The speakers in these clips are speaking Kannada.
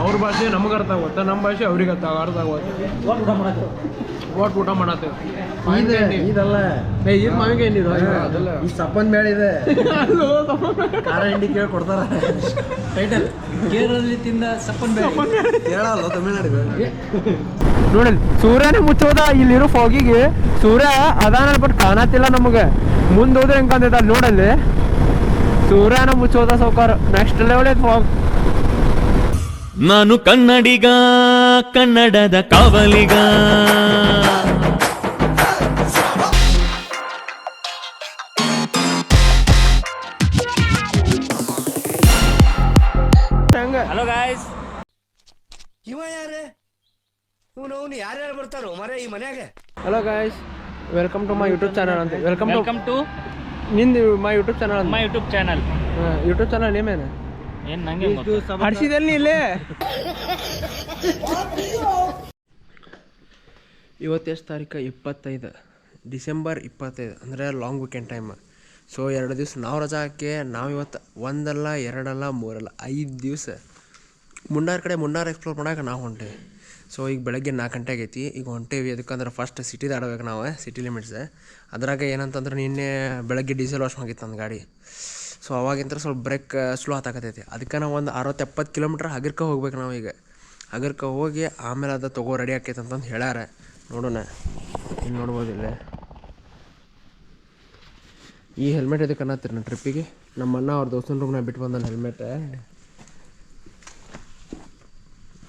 ಅವ್ರ ಭಾಷೆ ನಮ್ಗೆ ಅರ್ಥ ಆಗುತ್ತೆ ನಮ್ಮ ಭಾಷೆ ಅವ್ರಿಗೆ ಅರ್ಥ ಅರ್ಥ ಆಗುತ್ತೆ. ಓಟ್ ಊಟ ಮಾಡತ್ತೇವೆ ಇದಲ್ಲ. ಏ ಇದು ಮಾವಿಗೆ ಏನಿದು ಅದಲ್ಲ. ಈ ಸಪ್ಪನ್ ಬೇಳೆ ಇದೆ. ಖಾರ ಹಿಂಡಿ ಕೇಳಿ ಕೊಡ್ತಾರ. ಟೈಟಲ್ ಕೇರಳದಲ್ಲಿ ತಿಂದ ಸಪ್ಪನ್ ಬೇಳೆ. ಕೇಳಲ್ಲ ತಮಿಳ್ನಾಡು ನೋಡಿ ಸೂರ್ಯನೇ ಮುಚ್ಚೋದ ಇಲ್ಲಿರೋ ಫೋಗಿಗೆ ಸೂರ್ಯ ಅದಾನ ಬಟ್ ಕಾಣತ್ತಿಲ್ಲ ನಮಗೆ. ಮುಂದೆ ಹೋದ್ರೆ ಹೆಂಗ್ ಕಾಣ್ತೈತೆ ಅಲ್ಲಿ ನೋಡಲ್ಲಿ. ಸೂರ್ಯನ ಮುಚ್ಚೋದ ಸೌಕಾರ ನೆಕ್ಸ್ಟ್ ಲೆವೆಲ್ ಐತೆ ಫಾಗ್. ನಾನು ಕನ್ನಡಿಗ ಕನ್ನಡದ ಕಾವಲಿಗ. ಹೆಂಗ ಹಲೋ ಗಾಯ್ಸ್ ಇವ ಯಾರೇ? ಇವನು ಅವನು ಯಾರ್ಯಾರು ಬರ್ತಾರೋ? ಮರೆ ಈ ಮನ್ಯಾಗ. Hello guys welcome to my YouTube channel ಅಂತ. ವೆಲ್ಕಮ್ ಟು ವೆಲ್ಕಮ್ ಟು ನಿಂದು ಮೈ ಯೂಟ್ಯೂಬ್ ಚಾನಲ್ ಅಂತ. My YouTube channel YouTube channel ನೇಮೇನು ಏನ್ ನಂಗೆ ಗೊತ್ತು. ಹರ್ಷಿದಲ್ಲಿ ಇಲ್ಲೇ? ಇವತ್ತು ಎಷ್ಟು ತಾರೀಕು? ಇಪ್ಪತ್ತೈದು. ಡಿಸೆಂಬರ್ ಇಪ್ಪತ್ತೈದು. ಅಂದರೆ ಲಾಂಗ್ ವೀಕೆಂಡ್ ಟೈಮ್ ಸೊ ಎರಡು ದಿವಸ ನಾವು ರಜಾ ಹಾಕಿ ನಾವು ಇವತ್ತು ಒಂದಲ್ಲ ಎರಡಲ್ಲ ಮೂರಲ್ಲ ಐದು ದಿವಸ ಮುನ್ನಾರ್ ಕಡೆ ಮುನ್ನಾರ್ ಎಕ್ಸ್ಪ್ಲೋರ್ ಮಾಡಕ್ಕೆ ನಾವು ಹೊಂಟೇವಿ. ಸೊ ಈಗ ಬೆಳಗ್ಗೆ ನಾಲ್ಕು ಗಂಟೆ ಆಗೈತಿ. ಈಗ ಹೊಂಟೇವಿ ಅದಕ್ಕಂದ್ರೆ ಫಸ್ಟ್ ಸಿಟಿ ಆಡ್ಬೇಕು ನಾವು ಸಿಟಿ ಲಿಮಿಟ್ಸ್ ಅದ್ರಾಗ ಏನಂತಂದ್ರೆ ನಿನ್ನೆ ಬೆಳಗ್ಗೆ ಡೀಸೆಲ್ ವಾಶ್ ಆಗಿತ್ತು ನನ್ನ ಗಾಡಿ. ಸೊ ಅವಾಗಿಂತ ಸ್ವಲ್ಪ ಬ್ರೇಕ್ ಸ್ಲೋ ಹತ್ತಾಕತೈತಿ ಅದಕ್ಕೆ ನಾವು ಒಂದು ಅರವತ್ತು ಎಪ್ಪತ್ತು ಕಿಲೋಮೀಟ್ರ್ ಹಗರ್ಕ ಹೋಗ್ಬೇಕು ನಾವು ಈಗ. ಹಗರ್ಕ ಹೋಗಿ ಆಮೇಲೆ ಅದು ತಗೋ ರೆಡಿ ಆಕೈತೆ ಅಂತಂದು ಹೇಳ್ಯಾರ. ನೋಡೋಣ. ಇಲ್ಲಿ. ನೋಡ್ಬೋದಿಲ್ಲ ಈ ಹೆಲ್ಮೆಟ್ ಇದಕ್ಕೆ ಅನ್ನತ್ತೀರಿ ನಾನು ಟ್ರಿಪ್ಪಿಗೆ ನಮ್ಮ ಅಣ್ಣ ಅವ್ರ ದೋಸ್ತನ ರೂಮ್ನ ಬಿಟ್ಟು ಬಂದಾನ ಹೆಲ್ಮೆಟ್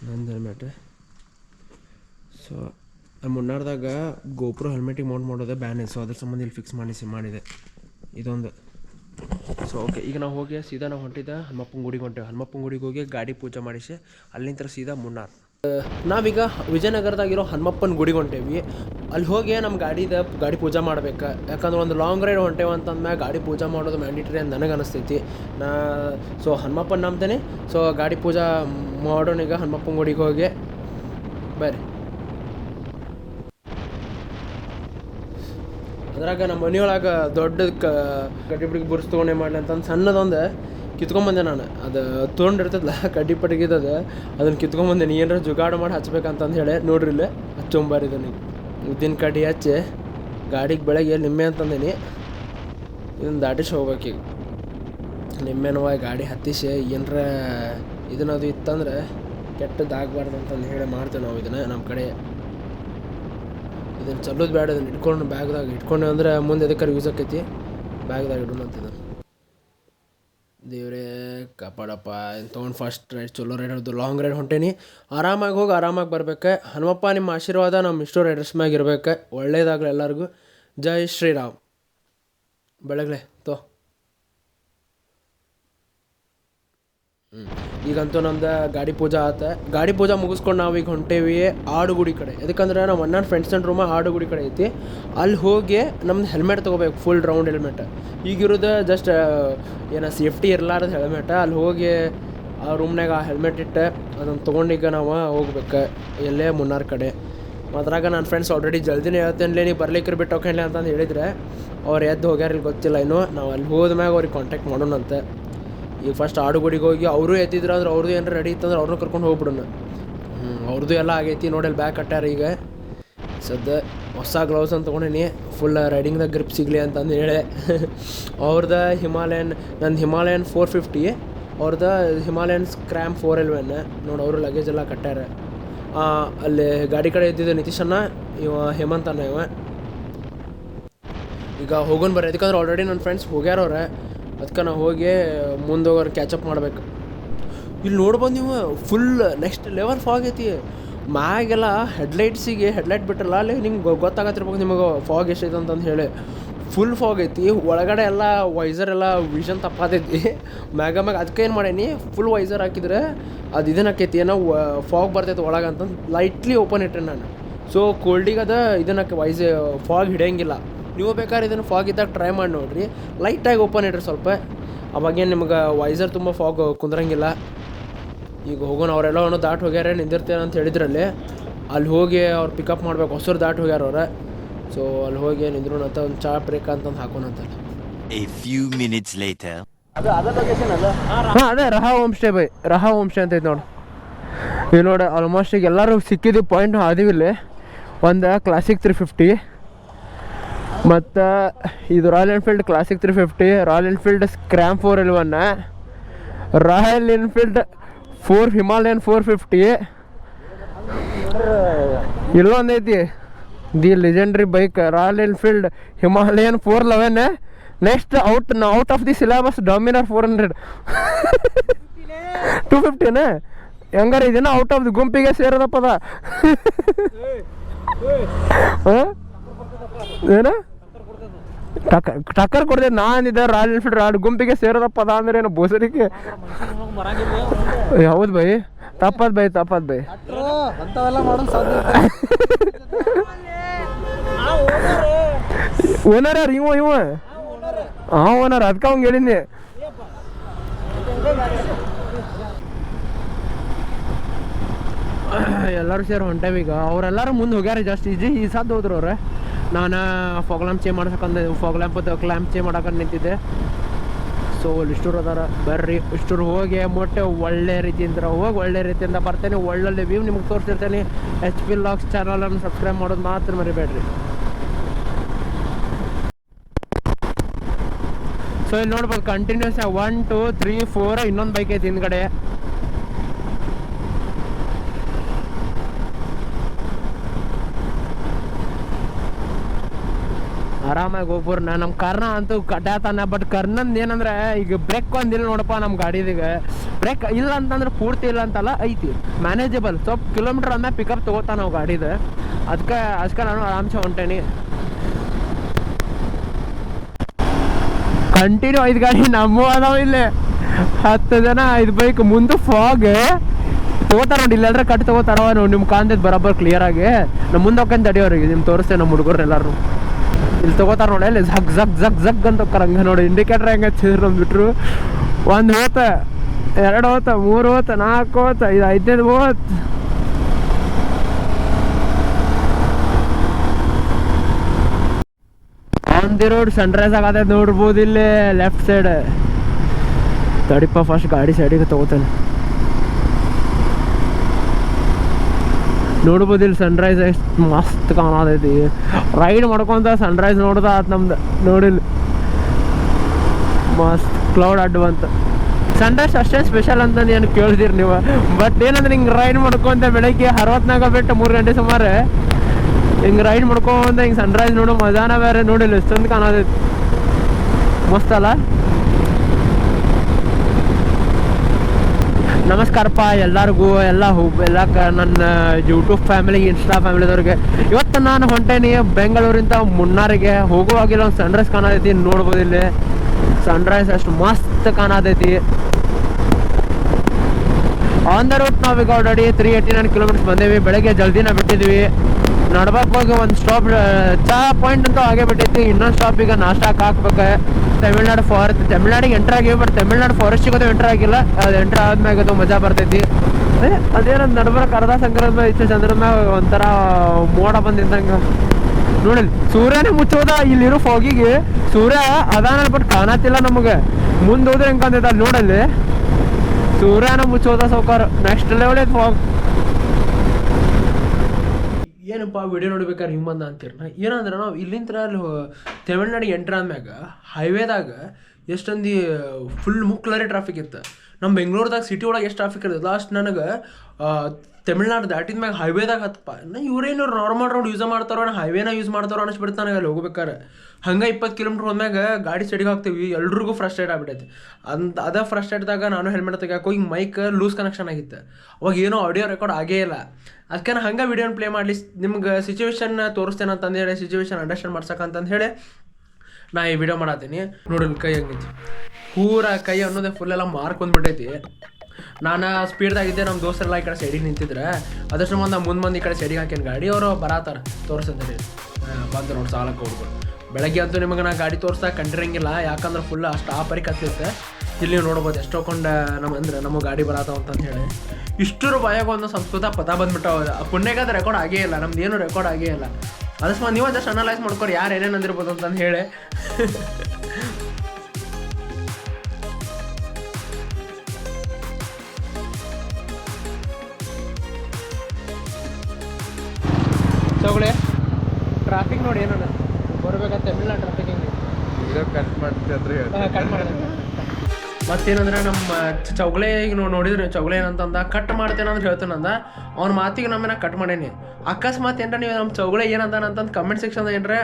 ನಂದು ಹೆಲ್ಮೆಟ್ ಸೊ ಮುನ್ನಾರ್ದಾಗ ಗೋಪುರ ಹೆಲ್ಮೆಟಿಗೆ ಮೌಂಟ್ ಮಾಡೋದೇ ಬ್ಯಾನ್ ಸೊ ಅದ್ರ ಸಂಬಂಧ ಇಲ್ಲಿ ಫಿಕ್ಸ್ ಮಾಡಿಸಿ, ಮಾಡಿದೆ. ಇದೊಂದು. ಸೊ ಓಕೆ ಈಗ ನಾವು ಹೋಗಿ ಸೀದಾ ನಾವು ಹೊಂಟಿದ್ದ ಹನುಮಪ್ಪನ ಗುಡಿಗೆ ಹೊಂಟೇವೆ. ಹನುಮಪ್ಪನ ಗುಡಿಗೆ ಹೋಗಿ ಗಾಡಿ ಪೂಜೆ ಮಾಡಿಸಿ ಅಲ್ಲಿಂದ ಸೀದಾ ಮುನ್ನಾರ್. ನಾವೀಗ ವಿಜಯನಗರದಾಗಿರೋ ಹನುಮಪ್ಪನ ಗುಡಿಗೆ ಹೊಂಟೇವಿ. ಅಲ್ಲಿ ಹೋಗಿ ನಮ್ಮ ಗಾಡಿದ ಗಾಡಿ ಪೂಜೆ ಮಾಡ್ಬೇಕು. ಯಾಕಂದ್ರೆ ಒಂದು ಲಾಂಗ್ ರೈಡ್ ಹೊಂಟೇವ ಅಂತಂದ್ಮ್ಯಾಗ ಗಾಡಿ ಪೂಜೆ ಮಾಡೋದು ಮ್ಯಾಂಡಿಟ್ರಿ ಅಂತ ನನಗೆ ಅನಿಸ್ತೈತಿ. ನಾ ಸೊ ಹನುಮಪ್ಪನ ನಂಬ್ತೇನೆ. ಸೊ ಗಾಡಿ ಪೂಜೆ ಮಾಡೋಣ ಈಗ ಹನುಮಪ್ಪನ ಗುಡಿಗೆ ಹೋಗಿ. ಬರ್ರಿ. ಅದ್ರಾಗ ನಮ್ಮ ಮನೆಯೊಳಗೆ ದೊಡ್ಡದ ಕ ಕಡ್ಡಿ ಪಟ್ಟಿಗೆ ಬುರ್ಸ್ ತೊಗೊಂಡೆ ಮಾಡಲಿ ಅಂತಂದು ಸಣ್ಣದೊಂದು ಕಿತ್ಕೊಂಬಂದೆ ನಾನು. ಅದು ತೊಗೊಂಡಿರ್ತದಲ್ಲ ಕಡ್ಡಿ ಪಟ್ಟಿಗಿದ್ದದು ಅದನ್ನು ಕಿತ್ಕೊಂಬಂದೆ, ನೀ ಏನಾರ ಜುಗಾಡು ಮಾಡಿ ಹಚ್ಬೇಕಂತಂದು ಹೇಳಿ, ನೋಡ್ರಿ ಇಲ್ಲಿ, ಹಚ್ಚೊಂಬಾರಿ ಇದನ್ನು ಉದ್ದಿನ ಕಡ್ಡಿ ಹಚ್ಚಿ, ಗಾಡಿಗೆ ಬೆಳಗ್ಗೆ ನಿಮ್ಮೆ ಅಂತಂದೀನಿ ಇದನ್ನು ದಾಟಿಸಿ ಹೋಗ್ಬೇಕೀಗ ನಿಮ್ಮೆನವ ಗಾಡಿ ಹತ್ತಿಸಿ, ಏನರ ಇದನ್ನದು ಇತ್ತಂದ್ರೆ ಕೆಟ್ಟದ್ದಾಗಬಾರ್ದು ಅಂತಂದು ಹೇಳಿ ಮಾಡ್ತೇವೆ ನಾವು ಇದನ್ನು ನಮ್ಮ ಕಡೆ. ಇದನ್ನು ಚಲ್ಲೋದು ಬೇಡ ಅದನ್ನು ಇಟ್ಕೊಂಡು ಬ್ಯಾಗ್ದಾಗ ಇಟ್ಕೊಂಡು ಅಂದ್ರೆ ಮುಂದೆ ಎದಕ್ಕಾರ ಯೂಸ್ ಆಕೈತಿ? ಬ್ಯಾಗ್ದಾಗ ಇಡೋಣ ಅಂತ ಇದನ್ನು. ದೇವ್ರೇ, ಕಾಪಾಡಪ್ಪ. ತೊಗೊಂಡು ಫಸ್ಟ್ ರೈಡ್ ಚಲೋ ರೈಡ್ ಹೊಡೆದು ಲಾಂಗ್ ರೈಡ್ ಹೊಂಟೇನಿ. ಆರಾಮಾಗಿ ಹೋಗಿ, ಆರಾಮಾಗಿ ಬರಬೇಕು. ಹನುಮಪ್ಪ, ನಿಮ್ಮ ಆಶೀರ್ವಾದ ನಮ್ಮ ಇಷ್ಟೋ ರೈಡರ್ಸ್ ಮ್ಯಾಗ ಇರಬೇಕು. ಒಳ್ಳೇದಾಗಲಿ ಎಲ್ಲರಿಗೂ. ಜೈ ಶ್ರೀರಾಮ್. ಬೆಳಗ್ಲೆ, ತೋ. ಈಗಂತೂ ನಮ್ದು ಗಾಡಿ ಪೂಜಾ ಆತ. ಗಾಡಿ ಪೂಜಾ ಮುಗಿಸ್ಕೊಂಡು ನಾವು ಈಗ ಹೊಂಟೇವಿ ಆಡುಗುಡಿ ಕಡೆ. ಯಾಕಂದ್ರೆ ನಮ್ಮ ಅಣ್ಣನ ಫ್ರೆಂಡ್ಸ್ ಅಂಡ್ ರೂಮ ಆಡುಗುಡಿ ಕಡೆ ಐತಿ. ಅಲ್ಲಿ ಹೋಗಿ ನಮ್ದು ಹೆಲ್ಮೆಟ್ ತೊಗೋಬೇಕು ಫುಲ್ ರೌಂಡ್ ಹೆಲ್ಮೆಟ್ ಈಗಿರೋದು ಜಸ್ಟ್ ಏನ ಸೇಫ್ಟಿ ಇರಲಾರ್ದ ಹೆಲ್ಮೆಟ್ ಅಲ್ಲಿ ಹೋಗಿ ಆ ರೂಮ್ನಾಗ ಆ ಹೆಲ್ಮೆಟ್ ಇಟ್ಟು ಅದನ್ನು ತೊಗೊಂಡೀಗ ನಾವು ಹೋಗ್ಬೇಕು ಎಲ್ಲೇ ಮುನ್ನಾರ್ ಕಡೆ. ಅದ್ರಾಗ ನನ್ನ ಫ್ರೆಂಡ್ಸ್ ಆಲ್ರೆಡಿ ಜಲ್ದಿನೇ ಹೇಳ್ತೇನೆ ನೀವು ಬರ್ಲಿಕ್ಕೆ ಬಿಟ್ಟು ಹೋಗ್ಲಿ ಅಂತಂದು ಹೇಳಿದ್ರೆ, ಅವ್ರು ಎದ್ದು ಹೋಗ್ಯಾರ ಗೊತ್ತಿಲ್ಲ ಇನ್ನು. ನಾವು ಅಲ್ಲಿ ಹೋದ್ಮ್ಯಾಗ ಅವ್ರಿಗೆ ಕಾಂಟ್ಯಾಕ್ಟ್ ಮಾಡೋಣಂತೆ. ಈಗ ಫಸ್ಟ್ ಆಡುಗುಡಿಗೆ ಹೋಗಿ ಅವರು ಎತ್ತಿದ್ರು ಅಂದ್ರೆ ಅವ್ರದ್ದು ಏನಾರ ರೆಡಿ ಇತ್ತಂದ್ರೆ ಅವ್ರನ್ನೂ ಕರ್ಕೊಂಡು ಹೋಗ್ಬಿಡೋಣ. ಹ್ಞೂ ಅವ್ರದ್ದು ಎಲ್ಲ ಆಗೈತಿ ನೋಡಿ ಅಲ್ಲಿ ಬ್ಯಾಗ್ ಕಟ್ಟಾರ ಈಗ. ಸದ್ಯ ಹೊಸ ಗ್ಲೌಸ್ ಅಂತ ತೊಗೊಂಡಿನಿ. ಫುಲ್ ರೈಡಿಂಗ್ದಾಗ ಗ್ರಿಪ್ ಸಿಗಲಿ ಅಂತಂದು ಹೇಳಿ. ಅವ್ರದ್ದು ಹಿಮಾಲಯನ್ ನಂದು ಹಿಮಾಲಯನ್ ಫೋರ್ ಫಿಫ್ಟಿ ಅವ್ರದ್ದು ಹಿಮಾಲಯನ್ ಸ್ಕ್ರ್ಯಾಮ್ ಫೋರ್ ಎಲ್ವೆನ್ ನೋಡಿ ಅವರು ಲಗೇಜ್ ಎಲ್ಲ ಕಟ್ಟಾರ ಅಲ್ಲಿ ಗಾಡಿ ಕಡೆ ಇದ್ದಿದ್ದು ನಿತೀಶನ್ನ ಇವ ಹೇಮಂತ್ ಅಣ್ಣ ಇವ. ಈಗ ಹೋಗೋಣ ಬರ್ರಿ. ಅದಕ್ಕಂದ್ರೆ ಆಲ್ರೆಡಿ ನನ್ನ ಫ್ರೆಂಡ್ಸ್ ಹೋಗ್ಯಾರ ಅವ್ರೆ. ಅದಕ್ಕೆ ನಾವು ಹೋಗಿ ಮುಂದೋಗೋರು ಕ್ಯಾಚಪ್ ಮಾಡ್ಬೇಕು. ಇಲ್ಲಿ ನೋಡ್ಬೋದು ನೀವು ಫುಲ್ ನೆಕ್ಸ್ಟ್ ಲೆವೆಲ್ ಫಾಗ್ ಐತಿ. ಮ್ಯಾಗೆಲ್ಲ ಹೆಡ್ಲೈಟ್ಸಿಗೆ ಹೆಡ್ಲೈಟ್ ಬಿಟ್ಟಲ್ಲ ಅಲ್ಲಿ ನಿಮ್ಗೆ ಗೊತ್ತಾಗತ್ತಿರ್ಬೇಕು ನಿಮಗೆ ಫಾಗ್ ಎಷ್ಟೈತೆ ಅಂತಂದು ಹೇಳಿ. ಫುಲ್ ಫಾಗ್ ಐತಿ, ಒಳಗಡೆ ಎಲ್ಲ ವೈಸರ್ ಎಲ್ಲ ವಿಷನ್ ತಪ್ಪಾತೈತಿ. ಮ್ಯಾಗ ಮ್ಯಾಗ ಅದಕ್ಕೆ ಏನು ಮಾಡೇನಿ ಫುಲ್ ವೈಸರ್ ಹಾಕಿದ್ರೆ ಅದು ಇದನ್ನು ಹಾಕೈತಿ ಏನೋ ಫಾಗ್ ಬರ್ತೈತೆ ಒಳಗೆ ಅಂತಂದು ಲೈಟ್ಲಿ ಓಪನ್ ಇಟ್ಟೆ ನಾನು. ಸೊ ಕೋಲ್ಡಿಗೆ ಅದ ಇದನ್ನು ವೈಸ್ ಫಾಗ್ ಹಿಡಿಯಂಗಿಲ್ಲ. ನೀವು ಬೇಕಾದ್ರೆ ಇದನ್ನು ಫಾಗ್ ಇದ್ದಾಗ ಟ್ರೈ ಮಾಡಿ ನೋಡಿರಿ. ಲೈಟಾಗಿ ಓಪನ್ ಇಡ್ರಿ ಸ್ವಲ್ಪ. ಅವಾಗೇನು ನಿಮ್ಗೆ ವೈಸರ್ ತುಂಬ ಫಾಗ್ ಕುಂದ್ರಂಗಿಲ್ಲ. ಈಗ ಹೋಗೋಣ ಅವರೆಲ್ಲ ಅವನು ದಾಟ್ ಹೋಗ್ಯಾರ ನಿಂದಿರ್ತೇನೆ ಅಂತ ಹೇಳಿದ್ರಲ್ಲಿ. ಅಲ್ಲಿ ಹೋಗಿ ಅವ್ರು ಪಿಕಪ್ ಮಾಡ್ಬೇಕು. ಹೊಸರು ದಾಟ್ ಹೋಗ್ಯಾರ ಅವ್ರ. ಸೊ ಅಲ್ಲಿ ಹೋಗಿ ನಿಂದ್ರು ಅಂತ ಒಂದು ಚಾ ಬ್ರೇಕ್ ಅಂತಂದು ಹಾಕೋಣ ಅಂತ. A few minutes later. ಹಾಂ ಅದೇ Raha home stay by Raha home stay ಅಂತ ಐತೆ ನೋಡಿ. ಇಲ್ಲಿ ನೋಡಿ ಆಲ್ಮೋಸ್ಟ್ ಈಗ ಎಲ್ಲರೂ ಸಿಕ್ಕಿದ್ದು ಪಾಯಿಂಟ್ ಆದಿವಿಲ್ಲಿ ಒಂದು ಕ್ಲಾಸಿಕ್ ತ್ರೀ ಫಿಫ್ಟಿ ಮತ್ತು ಇದು Royal Enfield classic three fifty Royal Enfield scram four eleven Royal Enfield four Himalayan four fifty ಇಲ್ಲೊಂದೈತಿ the legendary bike Royal Enfield Himalayan four eleven next out out of the syllabus Dominar four hundred two ಫಿಫ್ಟಿನ ಹೆಂಗಾರ ಇದನ್ನ ಔಟ್ ಆಫ್ ದಿ ಗುಂಪಿಗೆ ಸೇರೋದಪ್ಪ ಅದ ಹಾಂ? ಏನ? ಟಕ್ಕರ್ ಟಕ್ಕರ್ ಕೊಡ್ದೆ ನಾನಿದ್ದೆ ರಾಯಲ್ ಎನ್ಫೀಲ್ಡ್ ರಾಡ್ ಗುಂಪಿಗೆ ಸೇರೋದ ಪದ ಅಂದ್ರೆ ಏನು ಬೋಸರಿಗೆ ಹೌದು ಬೈ, ತಪ್ಪದ್ ಬೈ ತಪ್ಪದ್ ಬೈ. ಓನರ್ ಯಾರು, ಇವ ಇವ? ಹಾ ಓನರ್ ಅದಕ್ಕೆ ಅವಂಗೆ ಹೇಳಿನಿ ಎಲ್ಲರೂ ಸೇರಿ ಹೊಂಟೇವಿ ಈಗ. ಅವರೆಲ್ಲರೂ ಮುಂದೆ ಹೋಗ್ಯಾರ ಜಾಸ್ತಿ. ಈಜಿ, ಈ ಸಾಧ್ಯ ಹೋದ್ರು ಅವ್ರೆ. ನಾನು ಫಾಗ್ ಲ್ಯಾಂಪ್ ಚೇ ಮಾಡ್ಸಕ್ಕಂದೆ ಫಾಗ್ ಲ್ಯಾಂಪ್ ಕ್ಲ್ಯಾಂಪ್ ಚೇ ಮಾಡಕ್ಕ ನಿಂತಿದ್ದೆ. ಸೊ ಇಷ್ಟೂರು ಅದಾರ. ಬರ್ರಿ. ಇಷ್ಟೂರು ಹೋಗಿ ಮೊಟ್ಟೆ ಒಳ್ಳೆ ರೀತಿಯಿಂದ, ಹೋಗಿ ಒಳ್ಳೆ ರೀತಿಯಿಂದ ಬರ್ತೇನೆ. ಒಳ್ಳೊಳ್ಳೆ ವ್ಯೂ ನಿಮ್ಗೆ ತೋರಿಸಿರ್ತೇನೆ. ಎಚ್ ಪಿ ಲಾಕ್ಸ್ ಚಾನಲನ್ನು ಸಬ್ಸ್ಕ್ರೈಬ್ ಮಾಡೋದು ಮಾತ್ರ ಮರಿಬೇಡ್ರಿ. ಸೊ ಇಲ್ಲಿ ನೋಡ್ಬೋದು continues one two three four ಇನ್ನೊಂದು ಬೈಕ್ ಐತೆ ಹಿಂದ್ಗಡೆ. ಆರಾಮಾಗಿ ಹೋಗ್ಬೋರ್ನ. ನಮ್ಮ ಕರ್ಣ ಅಂತೂ ಕಟ್ಟಾತಾನ ಬಟ್ ಕರ್ನಂದು ಏನಂದ್ರೆ, ಈಗ ಬ್ರೇಕ್ ಒಂದಿಲ್ಲ ನೋಡಪ್ಪ ನಮ್ಮ ಗಾಡಿದಿಗೆ. ಬ್ರೇಕ್ ಇಲ್ಲ ಅಂತಂದ್ರೆ ಪೂರ್ತಿ ಇಲ್ಲ ಅಂತಲ್ಲ, ಐತಿ. ಮ್ಯಾನೇಜಬಲ್ ಸ್ವಲ್ಪ ಕಿಲೋಮೀಟರ್ ಅಂದ್ಮೇಲೆ ಪಿಕಪ್ ತಗೋತಾನ ನಾವು ಗಾಡಿದು. ಅದಕ್ಕೆ ಅದಕ್ಕೆ ನಾನು ಆರಾಮ್ಸೆ ಹೊಂಟೇನಿ. ಕಂಟಿನ್ಯೂ ಐದು ಗಾಡಿ, ನಮ್ಮ ಅದಾವ ಇಲ್ಲಿ. ಹತ್ತು ಜನ, ಐದು ಬೈಕ್ ಮುಂದೆ ಫಾಗ್ ತಗೋತಾರ ನೋಡಿ, ಇಲ್ಲಾಂದ್ರೆ ಕಟ್ ತಗೋತಾರವ ನೋಡಿ ನಿಮ್ಮ ಕಾಂತದ್ ಬರೋಬ್ಬರ್ ಕ್ಲಿಯರ್ ಆಗಿ. ನಮ್ಮ ಮುಂದೆ ಹೋಗ್ಕೊಂಡು ತಡಿಯೋರಿಗೆ ನಿಮ್ಮ ತೋರಿಸ್ತೇವೆ ನಮ್ಮ ಹುಡುಗರು ಎಲ್ಲಾರು ಇಲ್ಲಿ ತಗೋತಾರ ನೋಡಿ ಅಲ್ಲಿ ಜಗ್ ಜಗ್ ಜಗ್ ಝಗ್ ಅಂತ ಹಂಗೆ ನೋಡಿ. ಇಂಡಿಕೇಟರ್ ಹೆಂಗೆ ಹಚ್ಚಿದ್ರು ನಮ್ಮ ಬಿಟ್ರು. ಒಂದು ಹೋತ, ಎರಡು ಹೋತ, ಮೂರು ಹೋತ, ನಾಲ್ಕು ಹೋತ ಇದು ಐದನೇದು ಹೋತ್. ಒಂದಿ ರೋಡ್ ಸನ್ರೈಸ್ ಆಗದೆ ನೋಡ್ಬೋದು ಇಲ್ಲಿ ಲೆಫ್ಟ್ ಸೈಡ್ ತಡಿಪ ಫಸ್ಟ್ ಗಾಡಿ ಸೈಡಿಗೆ ತಗೋತಾನೆ. ನೋಡ್ಬೋದು ಇಲ್ಲಿ ಸನ್ರೈಸ್ ಎಷ್ಟು ಮಸ್ತ್ ಕಾಣತೈತಿ. ರೈಡ್ ಮಾಡ್ಕೊಂತ ಸನ್ರೈಸ್ ನೋಡ್ದ ಆತ್ ನಮ್ದು. ನೋಡಿಲ್ಲ ಮಸ್ತ್ ಕ್ಲೌಡ್ ಅಡ್ಡು ಬಂತು ಸನ್ರೈಸ್ ಅಷ್ಟೇ ಸ್ಪೆಷಲ್ ಅಂತ ಏನು ಕೇಳ್ದಿರಿ ನೀವು. ಬಟ್ ಏನಂದ್ರೆ ಹಿಂಗೆ ರೈಡ್ ಮಾಡ್ಕೊಂತ ಬೆಳಗ್ಗೆ ಅರವತ್ನಾಗ ಬಿಟ್ಟು ಮೂರು ಗಂಟೆ ಸುಮಾರು ಹಿಂಗೆ ರೈಡ್ ಮಾಡ್ಕೊಂತ ಹಿಂಗೆ ಸನ್ರೈಸ್ ನೋಡೋ, ಮಜಾನ ಬೇರೆ ನೋಡಿಲ್ಲ ಎಷ್ಟೊಂದು ಕಾಣತೈತಿ. ಮಸ್ತ್ ಅಲ್ಲ? ನಮಸ್ಕಾರಪ್ಪ ಎಲ್ಲರಿಗೂ, ಎಲ್ಲ ಹೋಗಿ ಎಲ್ಲ ಕ ನನ್ನ ಯೂಟ್ಯೂಬ್ ಫ್ಯಾಮಿಲಿ ಇನ್ಸ್ಟಾ ಫ್ಯಾಮಿಲಿದವ್ರಿಗೆ ಇವತ್ತು ನಾನು ಹೊಂಟೇನಿ ಬೆಂಗಳೂರಿಂದ ಮುನ್ನಾರಿಗೆ. ಹೋಗುವಾಗಿಲ್ಲ ಒಂದು ಸನ್ರೈಸ್ ಕಾಣತೈತಿ, ನೋಡ್ಬೋದು ಇಲ್ಲಿ. ಸನ್ರೈಸ್ ಅಷ್ಟು ಮಸ್ತ್ ಕಾಣತೈತಿ. ಆನ್ ದ ರೂಟ್ ನಾವೀಗ already three eighty nine kilometres ಬಂದೇವಿ. ಬೆಳಗ್ಗೆ ಜಲ್ದಿನ ಬಿಟ್ಟಿದ್ವಿ. ನಡ್ಬೇಕು ಹೋಗಿ ಒಂದು ಸ್ಟಾಪ್ ಚಾ ಪಾಯಿಂಟ್ ಅಂತ ಆಗೇ ಬಿಟ್ಟೈತಿ ಇನ್ನೊಂದು ಸ್ಟಾಪ್ ಈಗ ನಾಷ್ಟಾಕ್ ಹಾಕ್ಬೇಕು. ತಮಿಳ್ನಾಡು ಫಾರೆಸ್ಟ್ ತಮಿಳ್ನಾಡಿಗೆ ಎಂಟರ್ ಆಗಿವಿ ಬಟ್ ತಮಿಳ್ನಾಡು ಫಾರೆಸ್ಟಿಗೆ ಅದು ಎಂಟರ್ ಆಗಿಲ್ಲ. ಅದು ಎಂಟರ್ ಆದ್ಮ್ಯಾಗ ಅದು ಮಜಾ ಬರ್ತೈತಿ. ಅದೇ ನಡ್ಬರ ಕರದ ಅರ್ಧ ಸಂಕ್ರಾಂತಿ ಇಷ್ಟು ಚಂದ್ರದ ಮ್ಯಾಗ ಒಂಥರ ಮೋಡ ಬಂದಿದ್ದಂಗೆ. ನೋಡಿಲ್, ಸೂರ್ಯನೇ ಮುಚ್ಚೋದ, ಇಲ್ಲಿರೋ ಫೋಗಿಗೆ ಸೂರ್ಯ ಅದಾನ ಬಟ್ ಕಾಣತಿಲ್ಲ ನಮಗೆ. ಮುಂದೆ ಹೋದ್ರೆ ಹೆಂಗ್ ಅಲ್ಲಿ ನೋಡಲ್ಲಿ. ಸೂರ್ಯನ ಮುಚ್ಚೋದ ಸೌಕಾರ ನೆಕ್ಸ್ಟ್ ಲೆವೆಲ್ ಫಾಗ್ ಏನಪ್ಪ ವಿಡಿಯೋ ನೋಡ್ಬೇಕಾದ್ರೆ ಹಿಂಗೆ ಬಂದ ಅಂತೀರ ಏನಂದ್ರೆ ನಾವು ಇಲ್ಲಿಂದ ಅಲ್ಲಿ ತಮಿಳ್ನಾಡಿಗೆ ಎಂಟ್ರ್ ಆದ್ಮ್ಯಾಗ ಹೈವೇದಾಗ ಎಷ್ಟೊಂದು ಫುಲ್ ಮುಕ್ಲರಿ ಟ್ರಾಫಿಕ್ ಇತ್ತು. ನಮ್ಮ ಬೆಂಗಳೂರದಾಗ ಸಿಟಿ ಒಳಗೆ ಎಷ್ಟು ಟ್ರಾಫಿಕ್ ಇರ್ತದೆ ಲಾಸ್ಟ್ ನನಗೆ ತಮಿಳ್ನಾಡು ದಾಟಿದ ಮ್ಯಾಗ ಹೈವೇದಾಗ ಹತ್ತಪ್ಪ. ನಾ ಇವ್ರೇನು ನಾರ್ಮಲ್ ರೋಡ್ ಯೂಸ್ ಮಾಡ್ತಾರೋ ಹೈವೇನ ಯೂಸ್ ಮಾಡ್ತಾರೋ ಅನಿಸ್ಬಿಡ್ತು ನನಗೆ ಅಲ್ಲಿ ಹೋಗ್ಬೇಕಾರೆ ಹಂಗೆ ಇಪ್ಪತ್ತು ಕಿಲೋಮೀಟ್ರ್ ಹೋದ್ಮ್ಯಾಗ ಗಾಡಿ ಸೈಡಿಗೆ ಹಾಕ್ತೀವಿ, ಎಲ್ರಿಗೂ ಫ್ರಸ್ಟ್ರೇಟ್ ಆಗ್ಬಿಟ್ಟೈತೆ. ಅಂತ ಅದ ಫ್ರಸ್ಟ್ರೇಟ್ದಾಗ ನಾನು ಹೆಲ್ಮೆಟ್ ತೆಗಿಯಾಕೋ, ಹೋಗಿ ಮೈಕ್ ಲೂಸ್ ಕನೆಕ್ಷನ್ ಆಗಿತ್ತು. ಅವಾಗ ಏನೋ ಆಡಿಯೋ ರೆಕಾರ್ಡ್ ಆಗೇ ಇಲ್ಲ. ಅದಕ್ಕೆ ನಾನು ಹಂಗೆ ವಿಡಿಯೋನ ಪ್ಲೇ ಮಾಡಲಿ, ನಿಮ್ಗೆ ಸಿಚುವೇಶನ್ ತೋರಿಸ್ತೇನೆ ಅಂತಂದು ಹೇಳಿ ಸಿಚುವೇಶನ್ ಅಂಡರ್ಸ್ಟ್ಯಾಂಡ್ ಮಾಡ್ಸಕ್ಕಂತಂದು ಹೇಳಿ, ನಾ ಈ ವಿಡಿಯೋ ಮಾಡತ್ತೀನಿ ನೋಡಿ ಕೈ ಹಂಗಿತ್ತು. ಪೂರ ಕೈ ಅನ್ನೋದೇ ಫುಲ್ ಎಲ್ಲ ಮಾರ್ಕ್ ಬಂದ್ಬಿಟ್ಟೈತಿ ನಾನು ಸ್ಪೀಡ್ದಾಗಿದ್ದೆ ನಮ್ಮ ದೋಸ್ತರೆಲ್ಲ ಈ ಕಡೆ ಸೈಡಿಗೆ ನಿಂತಿದ್ರೆ ಅದ್ರ ಸಂಬಂಧ ಮುಂದೆ ಮಂದಿ ಈ ಕಡೆ ಸೈಡಿಗೆ ಹಾಕ್ಯಾನ ಗಾಡಿ, ಅವರು ಬರತ್ತಾರ ತೋರಿಸಂತೇಳಿ ಬಂದು ನೋಡಿ ಸಾಲಕ್ಕೆ ಹೋಗ್ಬೋದು ಬೆಳಗ್ಗೆ ಅಂತೂ ನಿಮಗೆ ನಾ ಗಾಡಿ ತೋರಿಸ್ತಾ ಕಂಡಿರಂಗಿಲ್ಲ, ಯಾಕಂದ್ರೆ ಫುಲ್ ಅಷ್ಟು ಆ ಪರಿ ಕತ್ತಿರುತ್ತೆ ಇಲ್ಲಿ ನೀವು ನೋಡ್ಬೋದು ಕೊಂಡ ನಮ್ಮ ಅಂದ್ರೆ ನಮ್ಮ ಗಾಡಿ ಬರತ್ತಾವ ಅಂತಂದು ಹೇಳಿ. ಇಷ್ಟರ ಬಾಯಾಗ ಒಂದು ಸಂಸ್ಕೃತ ಪದ ಬಂದ್ಬಿಟ್ಟಾವ ಪುಣ್ಯಗಾದ ರೆಕಾರ್ಡ್ ಆಗೇ ಇಲ್ಲ, ನಮ್ದು ಏನು ರೆಕಾರ್ಡ್ ಆಗೇ ಇಲ್ಲ. ಅಕಸ್ಮಾತ್ ನೀವು ಜಸ್ಟ್ ಅನಲೈಸ್ ಮಾಡ್ಕೊರಿ, ಯಾರು ಏನೇನು ಅಂದಿರ್ಬೋದು ಅಂತಂದು ಹೇಳಿ. ಚೌಗಳೆ ಟ್ರಾಫಿಕ್ ನೋಡಿ ಏನೋ ಬರ್ಬೇಕಂತ ತಮಿಳ್ನಾಡು ಟ್ರಾಫಿಕ್ ಹೆಂಗೆ? ಕಟ್ ಮಾಡ್ತಿದ್ರೆ ಕಟ್ ಮಾಡಿದೆ. ಮತ್ತೇನಂದ್ರೆ ನಮ್ಮ ಚೌಗಳೆ ಈಗ ನೋಡಿದ್ರೆ ನೋಡಿದ್ರಿ ಚೌಗಳೆ ಏನಂತಂದ ಕಟ್ ಮಾಡ್ತೇನೆ ಅಂತ ಹೇಳ್ತಾನಂದ ಅವ್ನ ಮಾತಿಗೆ ನಮ್ಮನ್ನ ಕಟ್ ಮಾಡೇನಿ. ಅಕಸ್ಮಾತ್ ಏನ್ರ ನೀವು ನಮ್ಮ ಚೌಗಳೆ ಏನಂತಾನ ಅಂತಂದು ಕಮೆಂಟ್ ಸೆಕ್ಷನ್ ಏನ್ರ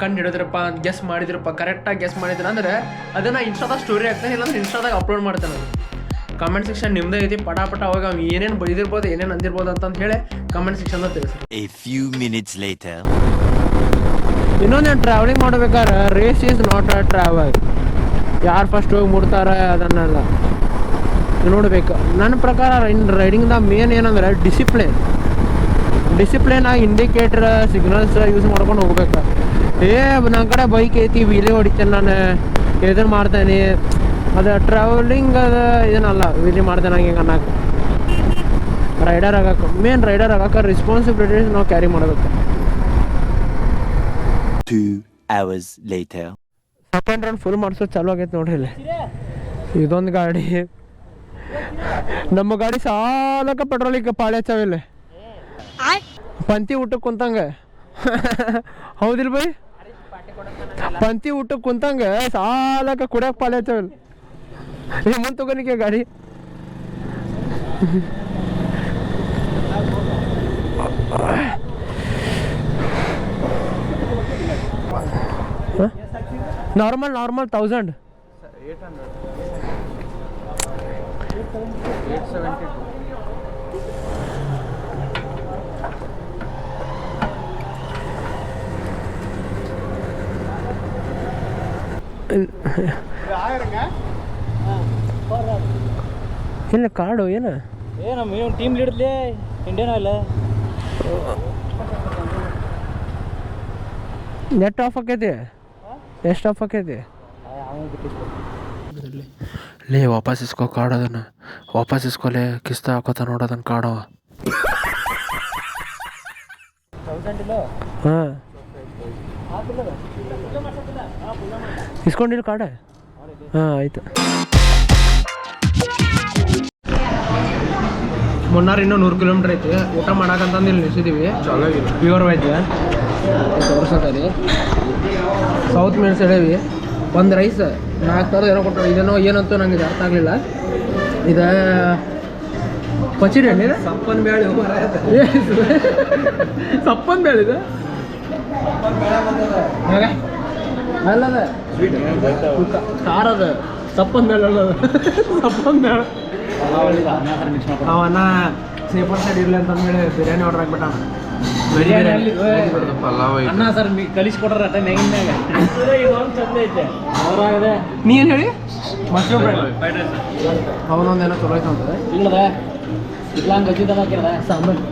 ಕಂಡು ಹಿಡಿದ್ರಪ್ಪ ಗೆಸ್ ಮಾಡಿದ್ರಪ್ಪ ಕರೆಕ್ಟಾಗಿ ಗೆಸ್ ಮಾಡಿದ್ರೆ ಅಂದ್ರೆ ಅದನ್ನ ಇನ್ಸ್ಟಾದಾಗ ಸ್ಟೋರಿ ಆಗ್ತಾನೆ ಇಲ್ಲಾಂದ್ರೆ ಇನ್ಸ್ಟಾದಾಗ ಅಪ್ಲೋಡ್ ಮಾಡ್ತಾನೆ ಕಮೆಂಟ್ ಸೆಕ್ಷನ್ ನಿಮ್ದೇ ಐತಿ ಪಟಾಪಟ ಪಟ ಅವಾಗ ಅವ್ನು ಏನೇನು ಬೈದಿರ್ಬೋದು ಏನೇನು ಅಂದಿರ್ಬೋದು ಅಂತಂದು ಹೇಳಿ ಕಮೆಂಟ್ ಸೆಕ್ಷನ್ದಾಗ ತಿಳಿಸಿ A few minutes later. ಇನ್ನೊಂದೇನು ಟ್ರಾವೆಲಿಂಗ್ ಮಾಡ್ಬೇಕಾದ್ರೆ race is not a travel ಯಾರು ಫಸ್ಟ್ ಹೋಗಿ ಮುಡ್ತಾರೆ ಅದನ್ನೆಲ್ಲ. ನೋಡ್ಬೇಕು. ನನ್ನ ಪ್ರಕಾರ ರೈಡಿಂಗ್ದ ಮೇನ್ ಏನಂದ್ರೆ ಡಿಸಿಪ್ಲಿನ್ ಡಿಸಿಪ್ಲಿನ್ ಆಗಿ ಇಂಡಿಕೇಟರ್ ಸಿಗ್ನಲ್ಸ್ ಯೂಸ್ ಮಾಡ್ಕೊಂಡು ಹೋಗ್ಬೇಕು. ಏ ನನ್ನ ಕಡೆ ಬೈಕ್ ಐತಿ ವೀಲಿ ಹೊಡಿತೇನೆ ನಾನು. ಇದನ್ನು ಮಾಡ್ತೇನೆ. ಅದು ಟ್ರಾವೆಲಿಂಗ್ ಅದು ಇದನ್ನಲ್ಲ ವೀಲಿ ಮಾಡ್ತೇನೆ ಹಂಗೆ ಹಿಂಗೆ ಅನ್ನಕ್ಕೆ ರೈಡರ್ ಆಗಕ್ಕೆ ಮೇನ್ ರೈಡರ್ ಆಗಕ್ಕೆ ರೆಸ್ಪಾನ್ಸಿಬಿಲಿಟೀಸ್ ನಾವು ಕ್ಯಾರಿ ಮಾಡಬೇಕು Two hours later. Up run full ಮಾಡಿಸೋದು ಚಾಲು ಆಗೈತೆ ನೋಡ್ರಿ ಇಲ್ಲಿ. ಇದೊಂದು ಗಾಡಿ. ನಮ್ಮ ಗಾಡಿ ಸಾಲಕ ಪೆಟ್ರೋಲಿಗೆ ಪಾಳೆ ಹಚ್ಚಾವಿಲ್ಲ ಪಂತಿ ಊಟಕ್ಕೆ ಕುಂತಂಗ. ಹೌದಿಲ್ಲ ಬೈ? ಪಂತಿ ಊಟಕ್ಕೆ ಕುಂತಂಗ ಸಾಲಕ ಕುಡಿಯಕ್ಕೆ ಪಾಳೆ ಹಚ್ಚಾವಿಲ್ಲ ಏ ಮುಂದೆ ತಗೋನಿಕೆ ಗಾಡಿ. ನಾರ್ಮಲ್ ನಾರ್ಮಲ್ ತೌಸಂಡ್ ಇಲ್ಲ ಕಾರ್ಡು ಏನು? ಏ ನಮ್ಮ ಇವ್ನು ಟೀಮ್ ಲೀಡ್ಲೇ ಇಂಡಿಯನ್ ಆಯಿಲ್ ನೆಟ್ ಆಫ್ ಆಕೈತಿ. ಎಷ್ಟು ಆಫ್ ಆಕೈತಿ ಲೇ ವಾಪಸ್ ಇಸ್ಕೋ ಕಾಡೋದನ್ನ ವಾಪಸ್ ಇಸ್ಕೊಲೆ ಕಿಸ್ತ ಹಾಕೋತ ನೋಡೋದನ್ನ ಕಾಡೋ ಹಾಂ. ಇಸ್ಕೊಂಡಿಲ್ಲ ಕಾಡ ಹಾಂ ಆಯ್ತು. ಮುನ್ನಾರ್ ಇನ್ನೂ ನೂರು ಕಿಲೋಮೀಟ್ರ್ ಐತಿ. ಊಟ ಮಾಡಕಂತಂದು ಇಲ್ಲಿ ನಿಲ್ಸಿದ್ದೀವಿ ಪ್ಯೂರ್ ವೆಜ್ ತೋರ್ಸಕರಿ ಸೌತ್ ಮೀನ್ಸ್ ಹೇಳೀವಿ. ಒಂದು ರೈಸ್ ನಾಲ್ಕು ಥರದ ಏನೋ ಕೊಟ್ಟರು ಇದೇನೋ ಏನಂತೂ ನಂಗೆ ಇದು ಅರ್ಥ ಆಗಲಿಲ್ಲ. ಇದು ಪಚಿಡಿ ಹಣ್ಣಿದೆ ಸಪ್ಪನ್ ಬೇಳೆ ಸಪ್ಪನ್ ಬೇಳೆ ಇದು? ಅಲ್ಲದ? ಖಾರದ ಸಪ್ಪನ್ ಬೇಳೆ ಅಲ್ಲದ. ಸಪ್ಪನ್ ಬೇಳೆ ಅವನ್ನ ಸೇಫರ್ ಸೈಡ್ ಇರಲಿ ಅಂತ ಬಿರಿಯಾನಿ ಆರ್ಡರ್ ಅನ್ನ ಸರ್ ಕಲಿಸ್ಕೊಡ್ರ ನೀ ಏನು ಹೇಳಿ? ಮಶ್ರೂಮ್ ಅವನೊಂದೇನೋ ಚಲೋ ಐತೆ ಅಂತದೆ ಇಲ್ಲದ ಇಟ್ಲಂಗ್ ಗಜ್ಜಿದ ಹಾಕಿರದ ಸಾಂಬಾರು.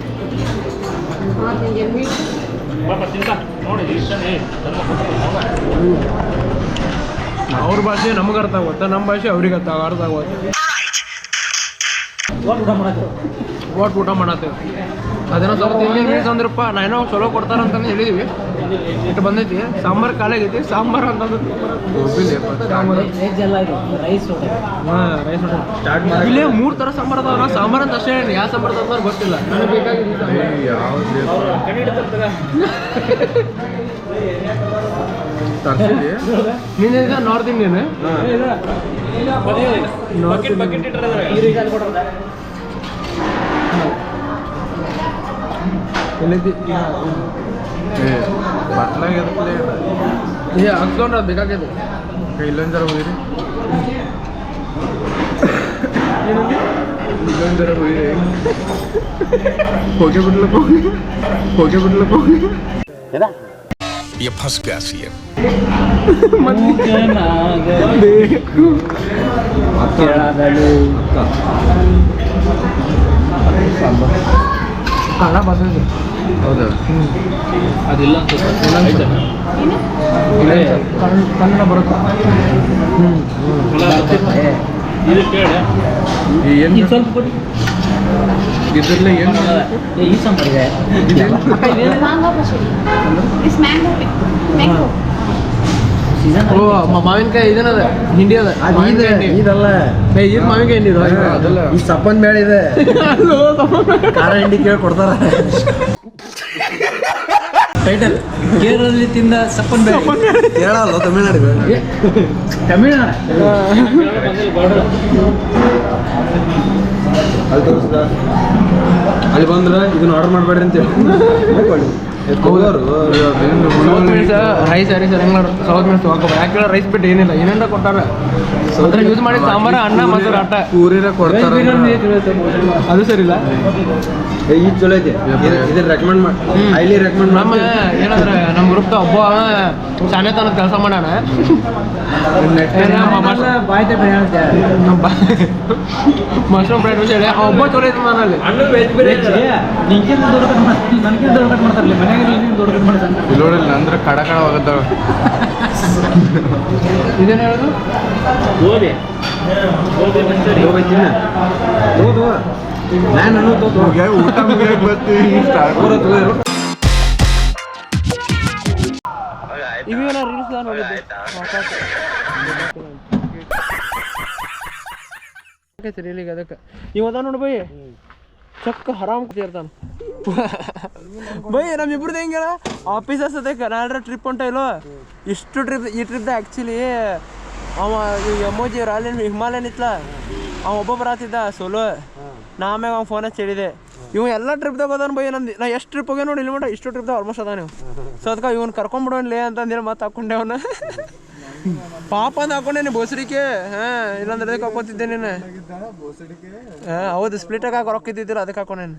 ಅವ್ರ ಭಾಷೆ ನಮ್ಗೆ ಅರ್ಥ ಆಗುತ್ತೆ ನಮ್ಮ ಭಾಷೆ ಅವ್ರಿಗೆ ಅರ್ಥ ಅರ್ಥ ಆಗುತ್ತೆ ಒಟ್ಟು ಊಟ ಮಾಡತ್ತೇವೆ ಅದೇನೋ ಸ್ವಲ್ಪ ಇಲ್ಲಿ ಮೀಸ್ ಅಂದ್ರಪ್ಪ ನಾನೇನೋ ಚಲೋ ಕೊಡ್ತಾರ ಅಂತಂದು ಹೇಳಿದೀವಿ. ಇಟ್ಟು ಬಂದೈತಿ. ಸಾಂಬಾರು ಖಾಲಿಯಾಗೈತಿ ಸಾಂಬಾರು ಊಟ ಹಾಂ ರೈಸ್ ಇಲ್ಲೇ ಮೂರು ಥರ ಸಾಂಬಾರು ಅದಾವ ಸಾಂಬಾರ್ ಸಾಂಬಾರು ಅಂತ ಅಷ್ಟೇ ಹೇಳಿ. ಯಾವ ಸಾಂಬಾರು ಅಂತ ಗೊತ್ತಿಲ್ಲ. ನನಗೆ ಬೇಕಾಗಿದ್ದು ತರ್ಸಿದಿ ನೀನು ನಾರ್ತ್ ಇಂಡಿಯನ್ వెళ్ళేది బట్టలే కదా ఏ అన్స్లోన్ రాదు బెకాకేది ఇంకా ఇల్లు జరగదు ఇల్లు జరగదు పోకే బిడ్డల పోకే పోకే బిడ్డల పోకే కదా ये फंस गया सीएम देखो ಕನ್ನಡ ಬರ್ತೈತಿ ಹೌದಾ ಅದಿಲ್ಲ ಕನ್ನಡ ಕನ್ನಡ ಬರುತ್ತೆ. ಹ್ಞೂ ಇದು ಕೇಳಿ. ಈ ಏನ್ ಈ ಸ್ವಲ್ಪ ಇದ್ರಲ್ಲೇ ಏನ್ ಈ ಸಂಬಂಧ ಇದೆ. ಓ ಮಾವಿನಕಾಯಿ ಇದೇನದ ಹಿಂಡಿ ಅದ ಇದಲ್ಲ. ಏ ಇದು ಮಾವಿನಕಾಯಿ ಹಿಂಡಿ ಇದು. ಅದಲ್ಲ. ಈ ಸಪ್ಪನ್ ಬೇಳೆ ಇದೆ. ಖಾರ ಹಿಂಡಿ ಕೇಳಿ ಕೊಡ್ತಾರ. ಟೈಟಲ್ ಕೇರಳದಲ್ಲಿ ತಿಂದ ಸಪ್ಪನ್ ಬೇರೆ ಕೇರಳ ಅಲ್ಲ ತಮಿಳ್ನಾಡು ತಮಿಳ್ನಾಡು. ಅಲ್ಲಿ ಬಂದ್ರೆ ಇದನ್ನ ಆರ್ಡರ್ ಮಾಡಬೇಡ್ರಿ ಮೀನ್ಸ್ ರೈಸ್ ಹೆಂಗ್ ಸೌತ್ ಮೀನ್ಸ್ ಯಾಕೆ ರೈಸ್ ಬಿಟ್ಟು ಏನಿಲ್ಲ. ಏನೇನ ಕೊಟ್ಟಾರ ಅದ್ರ ಯೂಸ್ ಮಾಡಿ ಸಾಂಬಾರ ಅನ್ನ ಮೊಸರು ಆಟ. ಪೂರಿನ ಕೊಡ್ತಾರ ಅದು ಸರಿ ಇಲ್ಲ. ಈ ಚಲೋ ಐತಿ. ಇದನ್ನ ರೆಕಮೆಂಡ್ ಮಾಡಿ ಹೈಲಿ ರೆಕಮೆಂಡ್ ನಮ್ಮ ಏನಂದ್ರೆ ನಮ್ಮ ಗ್ರೂಪ್ ಒಬ್ಬ ಶಾನೆ ತನಕ ಕೆಲಸ ಮಾಡೋಣ ಮಶ್ರೂಮ್ ಫ್ರೈಡ್ ರೈಸ್ ಹೇಳಿ. ಒಬ್ಬ ಚಲೋ ಐತಿ ಮನಲ್ಲಿ ದೊಡ್ಡ ಮಾಡ್ತಾರಲ್ಲ ಮನ್ಯಾಗ ಇಲ್ಲೋಡಿಲ್ಲ ಅಂದ್ರೆ ಕಡ ಕಡ ಹೋಗತ್ತಾವ ಇದೇನು ಹೇಳೋದು? ಗೋಬಿ ಗೋಬಿ ಮಂಚೂರಿ ನಾನು ಊಟ ಮುಗಿಯಕ್ಕೆ ಬರ್ತೀವಿ. ಇವೇನ ರೀಲ್ಸ್ ನೋಡಿದ್ದೆ. ರೀಲಿಗೆ ಅದಕ್ಕೆ. ನೀವು ಅದ ನೋಡಿ ಬೈ ಚಕ್ಕ ಹರಾಮ್ ಕೂತಿರ್ತಾನ ಬೈ ನಮ್ಮ ಇಬ್ರದ್ದು ಹೆಂಗಿಲ್ಲ ಆಫೀಸಸ್ ಅಸದೆ ನಾಲ್ರ ಟ್ರಿಪ್ ಅಂತ ಇಲ್ಲೋ? ಇಷ್ಟು ಟ್ರಿಪ್ ಈ ಟ್ರಿಪ್ದ ಆ್ಯಕ್ಚುಲಿ ಅವ ಯಮೋಜಿ ರಾಲಿನ್ ಹಿಮಾಲಯನ್ ಇತ್ತಲ್ಲ ಅವ ಒಬ್ಬ ಆತಿದ್ದ, ಸೋಲೋ. ನಾ ಆಮ್ಯಾಗ ಅವ್ನು ಫೋನ್ ಹಚ್ಚಿ ಹೇಳಿದೆ. ಇವ ಎಲ್ಲ ಟ್ರಿಪ್ದಾಗ ಹೋದಾನ ಬೈ, ನಂದು ನಾ ಎಷ್ಟು ಟ್ರಿಪ್ ಹೋಗ್ಯ ನೋಡಿ, ಇಲ್ಲಿ ಮಾಡ ಇಷ್ಟು ಟ್ರಿಪ್ದಾಗ ಆಲ್ಮೋಸ್ಟ್ ಅದ ನೀವು ಸೊ ಅದಕ್ಕೆ ಇವ್ನು ಕರ್ಕೊಂಬಿಡೋನ್ಲೇ ಅಂತಂದೇಳಿ ಮತ್ತೆ ಹಾಕೊಂಡೆ ಅವನ. ಪಾಪ ಅಂತ ಹಾಕೊಂಡೇನಿ ಬೋಸಡಿಕೆ. ಹಾ, ಇಲ್ಲಾಂದ್ರೆ ಅದಕ್ಕೆ ಹಾಕೋತಿದ್ದೆ ನೀನು. ಹಾ, ಹೌದು ಸ್ಪ್ಲಿಟಾಗಿ ಹಾಕಿ ರೊಕ್ಕ ಇದ್ದಿದ್ದಿಲ್ಲ, ಅದಕ್ಕೆ ಹಾಕೊಂಡೇನು.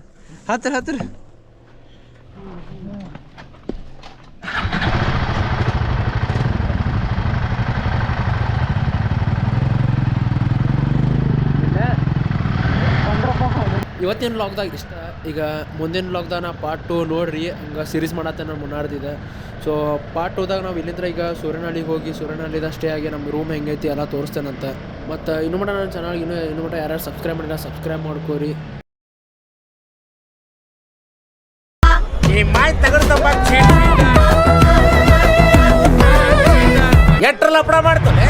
ಹತ್ತಿರ ಹತ್ತಿರ. ಇವತ್ತಿನ ಲಾಕ್ದಾಗ ಇಷ್ಟ. ಈಗ ಮುಂದಿನ ಲಾಗ್ದಾಗ ನಾ ಪಾರ್ಟ್ ಟು ನೋಡ್ರಿ, ಹಂಗೆ ಸೀರೀಸ್ ಮಾಡತ್ತೆ ನಾನು ಮುನ್ನಾಡ್ದಿದೆ ಸೊ ಪಾರ್ಟ್ ಟೂದಾಗ ನಾವು ಇಲ್ಲಿಂದ್ರೆ ಈಗ ಸೂರ್ಯನಹಳ್ಳಿಗೆ ಹೋಗಿ, ಸೂರ್ಯನಹಳ್ಳಿದ ಸ್ಟೇ ಆಗಿ ನಮ್ಮ ರೂಮ್ ಹೆಂಗೈತಿ ಎಲ್ಲ ತೋರಿಸ್ತೇನಂತೆ. ಮತ್ತು ಇನ್ನು ಮಟ ನನ್ನ ಚಾನಲ್ ಇನ್ನೂ, ಇನ್ನು ಮಟ ಯಾರ್ಯಾರು ಸಬ್ಸ್ಕ್ರೈಬ್ ಮಾಡಿಲ್ಲ ಸಬ್ಸ್ಕ್ರೈಬ್ ಮಾಡ್ಕೋರಿ. ಎಟ್ರ ಲಪಡ ಮಾಡ್ತಾನೆ?